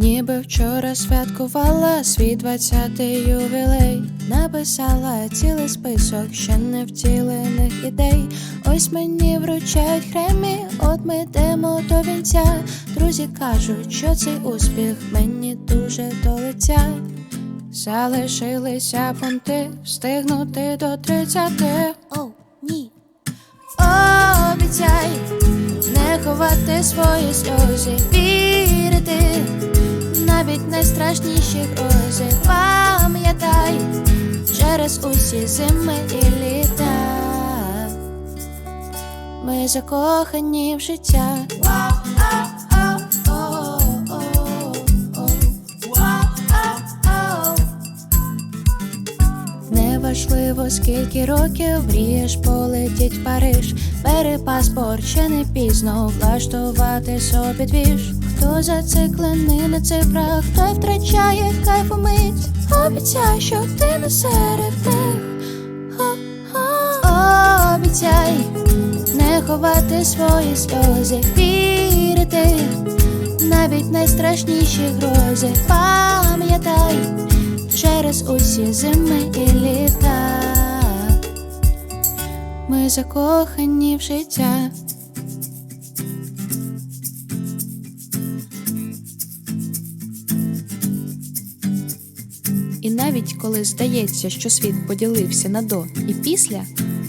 ніби вчора святкувала свій двадцятий ювілей. Написала цілий список ще не втілених ідей. Ось мені вручають хремі, от ми йдемо до вінця. Друзі кажуть, що цей успіх мені дуже до лиця. Залишилися пункти, встигнути до тридцяти. Оу, ні. Обіцяй не ховати свої сльози, вірити навіть найстрашніші грози. Пам'ятай через усі зими і літа. Ми закохані в життя. Скільки років мрієш полетіть в Париж. Бери паспорт, ще не пізно влаштувати собі двіж. Хто зациклений на цифрах, той втрачає кайф мить. Обіцяй, що ти не серед них. Обіцяй не ховати свої сльози, вірити навіть найстрашніші грози. Пам'ятай через усі зими і літа. Закохані в життя. І навіть коли здається, що світ поділився на до і після,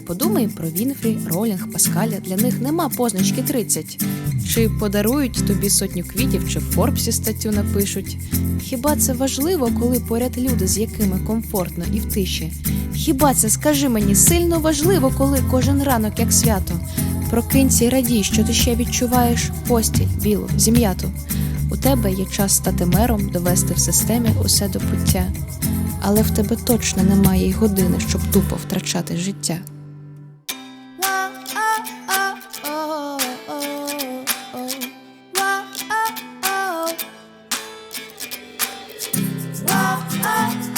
подумай про Вінфрі, Ролінг, Паскаля. Для них нема позначки 30. Чи подарують тобі сотню квітів, чи в Форбсі статтю напишуть. Хіба це важливо, коли поряд люди, з якими комфортно і в тиші? Хіба це скажи мені сильно важливо, коли кожен ранок, як свято? Прокинься й радій, що ти ще відчуваєш постіль, білу, зім'яту. У тебе є час стати мером, довести в системі усе до пуття, але в тебе точно немає й години, щоб тупо втрачати життя. Oh, oh.